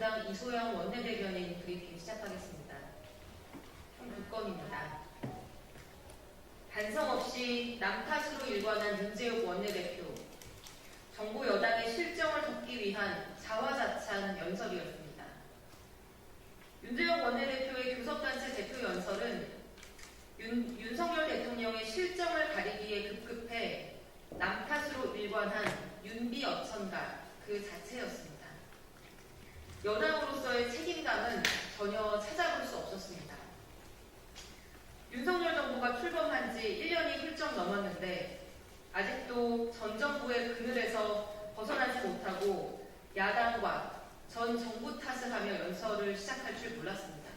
더불어민주당 이소영 원내대변인 브리핑 시작하겠습니다. 총두 건입니다. 반성 없이 남 탓으로 일관한 윤재욱 원내대표. 정부 여당의 실정을 덮기 위한 자화자찬 연설이었습니다. 윤재욱 원내대표의 교섭단체 대표 연설은 윤, 윤석열 대통령의 실정을 가리기에 급급해 남 탓으로 일관한 윤비 어천가 그 자체였습니다. 여당으로서의 책임감은 전혀 찾아볼 수 없었습니다. 윤석열 정부가 출범한 지 1년이 훌쩍 넘었는데 아직도 전 정부의 그늘에서 벗어나지 못하고 야당과 전 정부 탓을 하며 연설을 시작할 줄 몰랐습니다.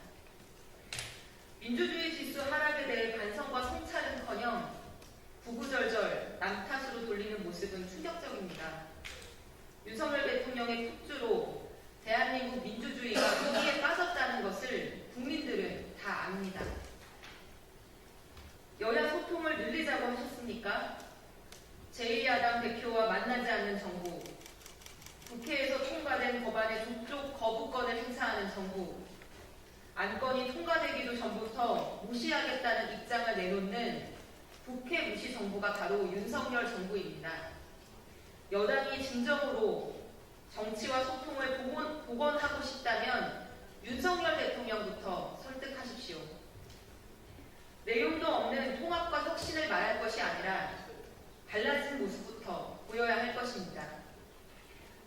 민주주의 지수 하락에 대해 반성과 성찰은커녕 구구절절 남 탓으로 돌리는 모습은 충격적입니다. 윤석열 대통령의 폭주로 대한민국 민주주의가 위기에 빠졌다는 것을 국민들은 다 압니다. 여야 소통을 늘리자고 하셨습니까? 제1야당 대표와 만나지 않는 정부, 국회에서 통과된 법안의 족족 거부권을 행사하는 정부, 안건이 통과되기도 전부터 무시하겠다는 입장을 내놓는 국회 무시 정부가 바로 윤석열 정부입니다. 여당이 진정으로 정치와 소통을 복원, 복원하고 싶다면 윤석열 대통령부터 설득하십시오. 내용도 없는 통합과 혁신을 말할 것이 아니라 달라진 모습부터 보여야 할 것입니다.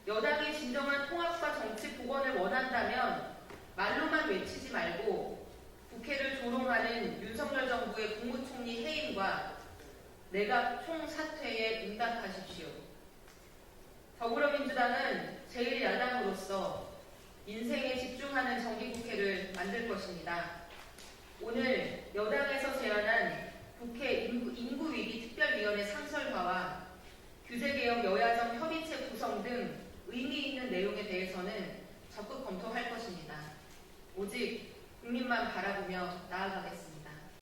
여당이 진정한 통합과 정치 복원을 원한다면 말로만 외치지 말고 국회를 조롱하는 윤석열 정부의 국무총리 해임과 내각 총사퇴에 응답하십시오. 더불어민주당은 제1야당으로서 인생에 집중하는 정기국회를 만들 것입니다. 오늘 여당에서 제안한 국회 인구, 인구위기 특별위원회 상설화와 규제개혁 여야정 협의체 구성 등 의미 있는 내용에 대해서는 적극 검토할 것입니다. 오직 국민만 바라보며 나아가겠습니다.